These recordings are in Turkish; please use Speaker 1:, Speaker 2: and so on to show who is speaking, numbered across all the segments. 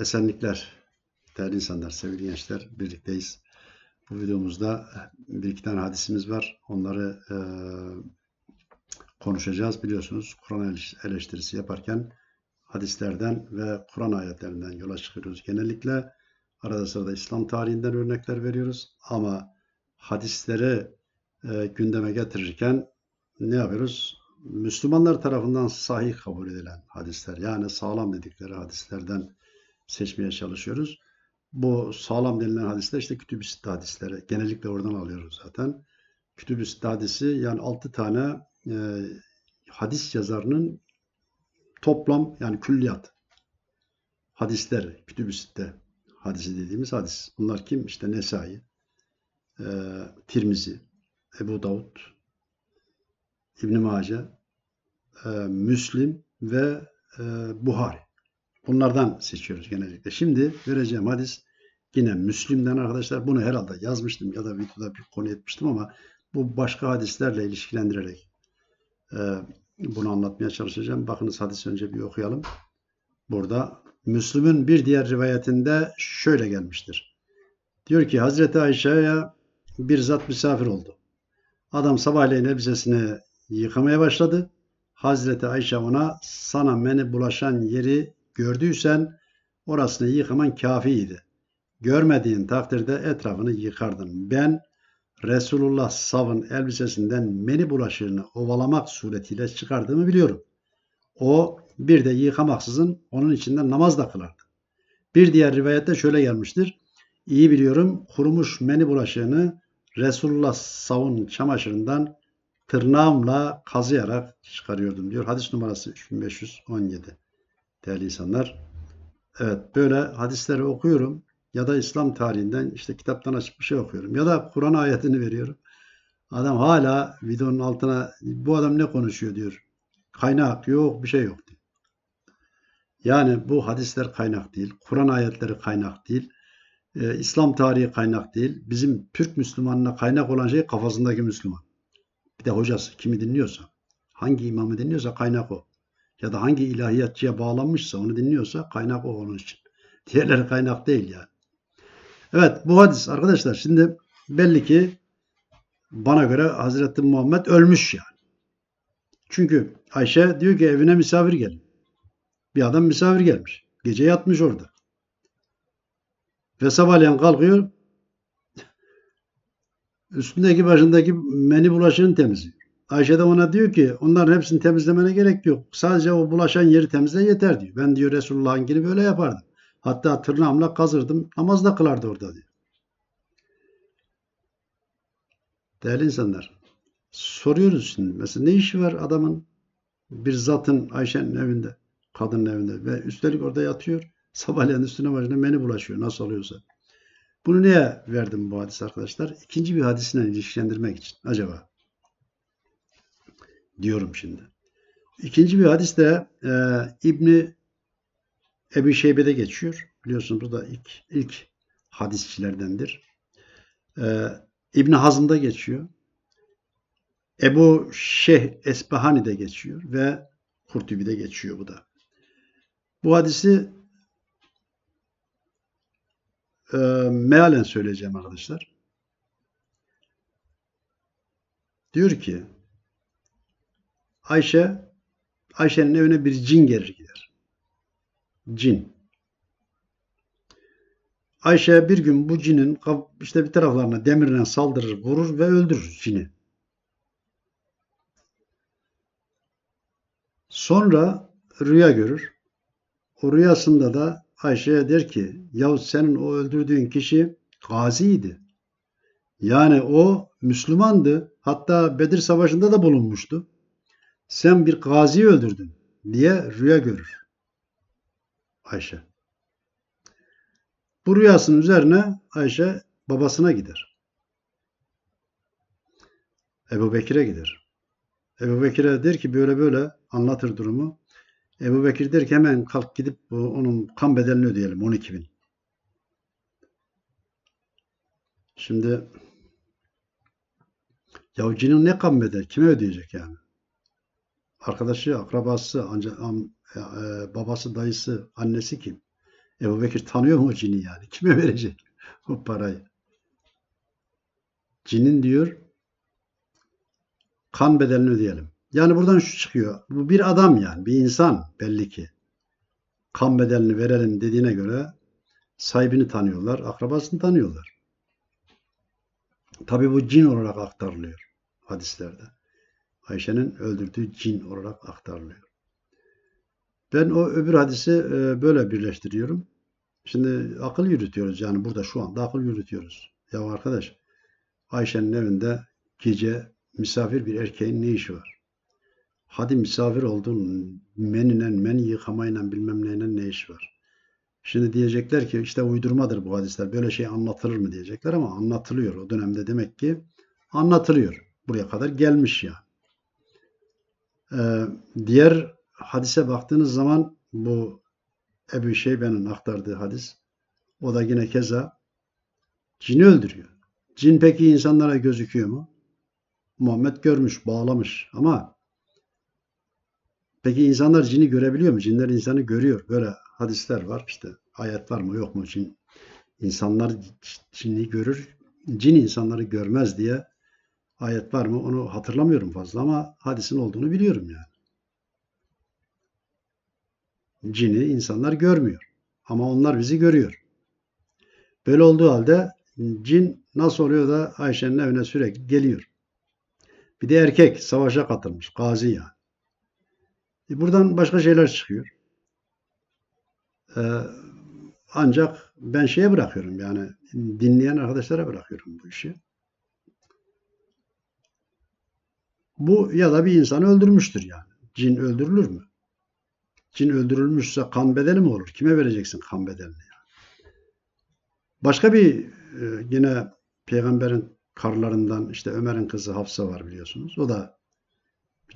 Speaker 1: Esenlikler, değerli insanlar, sevgili gençler, birlikteyiz. Bu videomuzda bir iki tane hadisimiz var. Onları e, konuşacağız. Biliyorsunuz Kur'an eleştirisi yaparken hadislerden ve Kur'an ayetlerinden yola çıkıyoruz. Genellikle arada sırada İslam tarihinden örnekler veriyoruz. Ama hadisleri e, gündeme getirirken ne yapıyoruz? Müslümanlar tarafından sahih kabul edilen hadisler yani sağlam dedikleri hadislerden seçmeye çalışıyoruz. Bu sağlam denilen hadisler işte kütüb-i sitte hadisleri. Genellikle oradan alıyoruz zaten. Kütüb-i sitte hadisi yani 6 tane e, hadis yazarının toplam yani külliyat hadisler kütüb-i sitte hadisi dediğimiz hadis. Bunlar kim? İşte Nesai, e, Tirmizi, Ebu Davud, İbn Mace, e, Müslim ve e, Buhari. Bunlardan seçiyoruz genellikle. Şimdi vereceğim hadis yine Müslim'den arkadaşlar. Bunu herhalde yazmıştım ya da videoda bir konu etmiştim ama bu başka hadislerle ilişkilendirerek e, bunu anlatmaya çalışacağım. Bakınız hadisi önce bir okuyalım. Burada Müslüm'ün bir diğer rivayetinde şöyle gelmiştir. Diyor ki Hazreti Ayşe'ye bir zat misafir oldu. Adam sabahleyin elbisesini yıkamaya başladı. Hazreti Ayşe ona sana meni bulaşan yeri gördüysen orasını yıkaman kafiydi. Görmediğin takdirde etrafını yıkardın. Ben Resulullah savın elbisesinden meni bulaşığını ovalamak suretiyle çıkardığımı biliyorum. O bir de yıkamaksızın onun içinde namaz da kılardı. Bir diğer rivayette şöyle gelmiştir. İyi biliyorum kurumuş meni bulaşığını Resulullah savun çamaşırından tırnağımla kazıyarak çıkarıyordum diyor. Hadis numarası 3517. Değerli insanlar. Evet böyle hadisleri okuyorum ya da İslam tarihinden işte kitaptan açıp bir şey okuyorum ya da Kur'an ayetini veriyorum. Adam hala videonun altına bu adam ne konuşuyor diyor. Kaynak yok bir şey yok diyor. Yani bu hadisler kaynak değil. Kur'an ayetleri kaynak değil. Ee, İslam tarihi kaynak değil. Bizim Türk Müslümanına kaynak olan şey kafasındaki Müslüman. Bir de hocası kimi dinliyorsa, hangi imamı dinliyorsa kaynak o. Ya da hangi ilahiyatçıya bağlanmışsa onu dinliyorsa kaynak o onun için. Diğerleri kaynak değil yani. Evet bu hadis arkadaşlar şimdi belli ki bana göre Hazreti Muhammed ölmüş yani. Çünkü Ayşe diyor ki evine misafir gelin. Bir adam misafir gelmiş. Gece yatmış orada. Ve sabahleyin kalkıyor üstündeki başındaki meni bulaşığını temizliyor. Ayşe de ona diyor ki onların hepsini temizlemene gerek yok. Sadece o bulaşan yeri temizle yeter diyor. Ben diyor Resulullah'ın gibi böyle yapardım. Hatta tırnağımla kazırdım. Namaz da kılardı orada diyor. Değerli insanlar. Soruyoruz şimdi. Mesela ne işi var adamın bir zatın Ayşe'nin evinde, kadının evinde ve üstelik orada yatıyor. Sabahleyin üstüne başına meni bulaşıyor nasıl oluyorsa. Bunu niye verdim bu hadis arkadaşlar? İkinci bir hadisine ilişkilendirmek için. Acaba? Diyorum şimdi. İkinci bir hadis de e, İbni Ebu Şeybe'de geçiyor. Biliyorsunuz bu da ilk, ilk hadisçilerdendir. E, İbni Hazım'da geçiyor. Ebu Şeyh Esbahani'de geçiyor ve Kurtubi'de geçiyor bu da. Bu hadisi e, mealen söyleyeceğim arkadaşlar. Diyor ki Ayşe Ayşe'nin evine bir cin gelir gider. Cin. Ayşe bir gün bu cinin işte bir taraflarına demirle saldırır, vurur ve öldürür cini. Sonra rüya görür. O rüyasında da Ayşe'ye der ki yahu senin o öldürdüğün kişi gaziydi. Yani o Müslümandı. Hatta Bedir Savaşı'nda da bulunmuştu. Sen bir gazi öldürdün diye rüya görür. Ayşe. Bu rüyasının üzerine Ayşe babasına gider. Ebu Bekir'e gider. Ebu Bekir'e der ki böyle böyle anlatır durumu. Ebu Bekir der ki hemen kalk gidip onun kan bedelini ödeyelim 12 bin. Şimdi ya cinin ne kan bedel? Kime ödeyecek yani? Arkadaşı, akrabası, anca, am, e, babası, dayısı, annesi kim? Ebu Bekir tanıyor mu o cini yani? Kime verecek o parayı? Cinin diyor kan bedelini ödeyelim. Yani buradan şu çıkıyor. Bu bir adam yani. Bir insan belli ki. Kan bedelini verelim dediğine göre sahibini tanıyorlar. Akrabasını tanıyorlar. Tabi bu cin olarak aktarılıyor hadislerde. Ayşe'nin öldürdüğü cin olarak aktarılıyor. Ben o öbür hadisi e, böyle birleştiriyorum. Şimdi akıl yürütüyoruz yani burada şu anda akıl yürütüyoruz. Ya arkadaş Ayşe'nin evinde gece misafir bir erkeğin ne işi var? Hadi misafir oldun meninen, men yıkamayla bilmem neyle ne işi var? Şimdi diyecekler ki işte uydurmadır bu hadisler. Böyle şey anlatılır mı diyecekler ama anlatılıyor. O dönemde demek ki anlatılıyor. Buraya kadar gelmiş ya. Ee, diğer hadise baktığınız zaman bu Ebu Şeybe'nin aktardığı hadis o da yine keza cini öldürüyor. Cin peki insanlara gözüküyor mu? Muhammed görmüş, bağlamış ama peki insanlar cini görebiliyor mu? Cinler insanı görüyor. Böyle hadisler var işte. Ayet var mı yok mu? Cin, insanlar cini görür, cin insanları görmez diye ayet var mı? Onu hatırlamıyorum fazla ama hadisin olduğunu biliyorum yani. Cini insanlar görmüyor. Ama onlar bizi görüyor. Böyle olduğu halde cin nasıl oluyor da Ayşe'nin evine sürekli geliyor. Bir de erkek savaşa katılmış. Gazi yani. E buradan başka şeyler çıkıyor. Ee, ancak ben şeye bırakıyorum yani dinleyen arkadaşlara bırakıyorum bu işi. Bu ya da bir insanı öldürmüştür yani. Cin öldürülür mü? Cin öldürülmüşse kan bedeli mi olur? Kime vereceksin kan bedelini? Yani? Başka bir e, yine peygamberin karlarından işte Ömer'in kızı Hafsa var biliyorsunuz. O da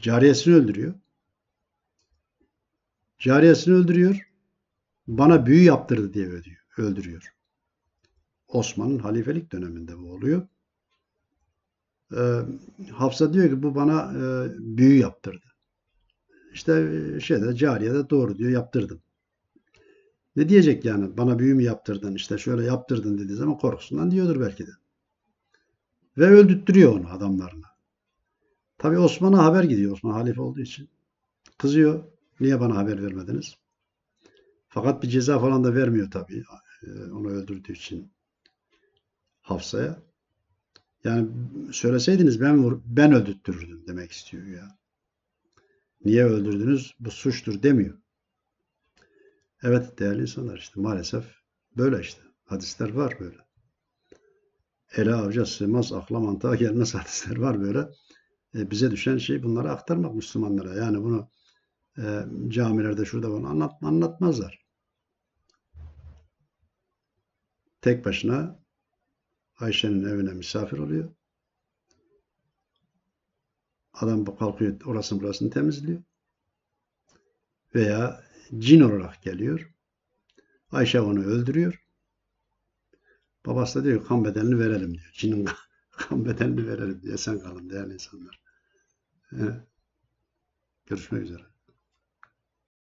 Speaker 1: cariyesini öldürüyor. Cariyesini öldürüyor. Bana büyü yaptırdı diye öldürüyor. Osman'ın halifelik döneminde bu oluyor. Ee, Hafsa diyor ki bu bana e, büyü yaptırdı. İşte e, şeyde cariye de doğru diyor yaptırdım. Ne diyecek yani bana büyü mü yaptırdın işte şöyle yaptırdın dediği zaman korkusundan diyordur belki de. Ve öldürttürüyor onu adamlarına. Tabi Osman'a haber gidiyor Osman halife olduğu için. Kızıyor. Niye bana haber vermediniz? Fakat bir ceza falan da vermiyor tabii. e, Onu öldürdüğü için Hafsa'ya. Yani söyleseydiniz ben ben öldürttürürdüm demek istiyor ya. Niye öldürdünüz? Bu suçtur demiyor. Evet değerli insanlar işte maalesef böyle işte. Hadisler var böyle. Ele avca sığmaz, akla mantığa gelmez hadisler var böyle. E, bize düşen şey bunları aktarmak Müslümanlara. Yani bunu e, camilerde şurada bunu anlat, anlatmazlar. Tek başına Ayşe'nin evine misafir oluyor. Adam kalkıyor orasını burasını temizliyor. Veya cin olarak geliyor. Ayşe onu öldürüyor. Babası da diyor kan bedelini verelim diyor. Cinin kan bedelini verelim diyor. Sen kalın değerli insanlar. Ee, görüşmek üzere.